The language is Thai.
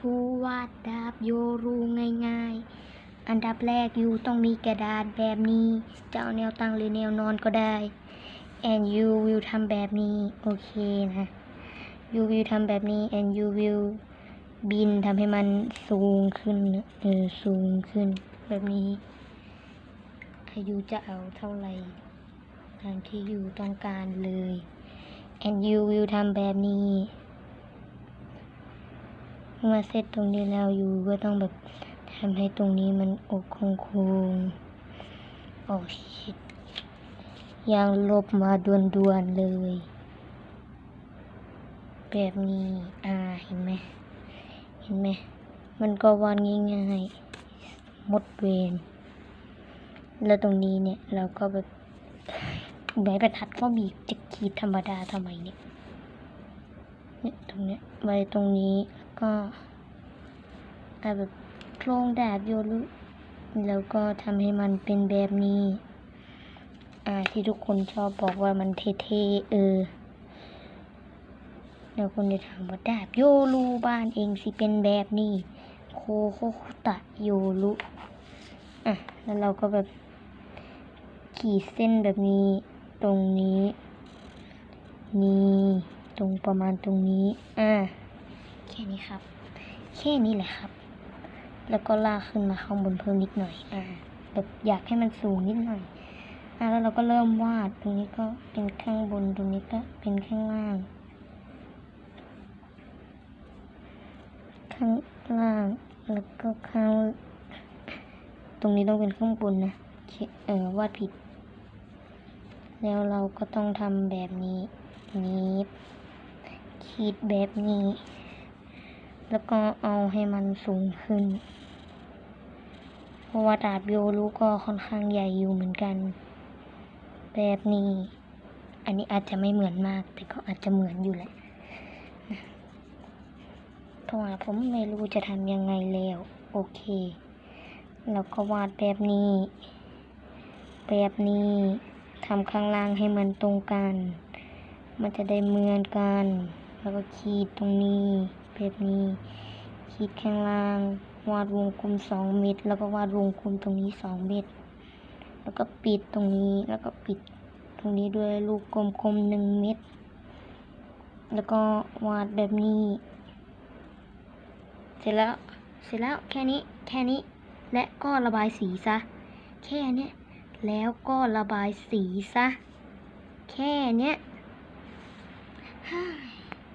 ทูวาดดาบโยรูง่ายๆ อันดับแรกยูต้องมีกระดาษแบบนี้ จะเอาแนวตั้งหรือแนวนอนก็ได้ and you will ทำแบบนี้ โอเคนะ you will ทำแบบนี้ and you will บินทำให้มันสูงขึ้นนะเออสูงขึ้นแบบนี้อายุจะเอาเท่าไหร่ตามที่อยู่ต้องการเลย and you will ทำแบบนี้ มื่อเสร็จตรงนี้แล้วอยู่ก็ต้องแบบทำให้ตรงนี้มันอกคงคงๆโอ้ชิตยังลบมาด่วนๆเลย แบบนี้อ่าเห็นไหมเห็นไหมมันก็วาดง่ายๆหมดเวรแล้วตรงนี้เนี่ยเราก็แบบใบบรรทัดก็มีจะขีดธรรมดาทำไมเนี่ยเนี่ยตรงเนี้ยไว้ตรงนี้ ก็อาแบบโครงดาบโยรุแล้วก็ทำให้มันเป็นแบบนี้ อ่าที่ทุกคนชอบบอกว่ามันเท่ๆเออแล้วคนจะถามว่าดาบโยรุบ้านเองสิเป็นแบบนี้ โคโคคุตะโยรุอะ แล้วเราก็แบบขีดเส้นแบบนี้ตรงนี้ นี่ ตรงประมาณตรงนี้ อ่า แค่นี้ครับ แค่นี้แหละครับ แล้วก็ลากขึ้นมาข้างบนเพิ่มนิดหน่อยอ่าแบบอยากให้มันสูงนิดหน่อยอ่าแล้วเราก็เริ่มวาดตรงนี้ก็เป็นข้างบนตรงนี้ก็เป็นข้างล่าง ข้างล่างแล้วก็ข้างตรงนี้ต้องเป็นข้างบนนะเขียเออวาดผิด แล้วเราก็ต้องทำแบบนี้นี้ขีดแบบนี้ แล้วก็เอาให้มันสูงขึ้น เพราะว่าดาบโยรุก็ค่อนข้างใหญ่อยู่เหมือนกัน แบบนี้ อันนี้อาจจะไม่เหมือนมาก แต่ก็อาจจะเหมือนอยู่แหละนะเพราะว่าผมไม่รู้จะทำยังไงแล้ว โอเค แล้วก็วาดแบบนี้ แบบนี้ทำข้างล่างให้มันตรงกัน มันจะได้เหมือนกัน แล้วก็ขีดตรงนี้ แบบนี้ ขีดข้างล่าง วาดวงกลมสองเม็ดแล้วก็วาดวงกลมตรงนี้สองเม็ดแล้วก็ปิดตรงนี้แล้วก็ปิดตรงนี้ด้วยลูกกลมๆหนึ่งเม็ดแล้วก็วาดแบบนี้ เสร็จแล้วเสร็จแล้วแค่นี้แค่นี้และก็ระบายสีซะ แค่เนี้ยแล้วก็ระบายสีซะ แค่เนี้ยฮ่า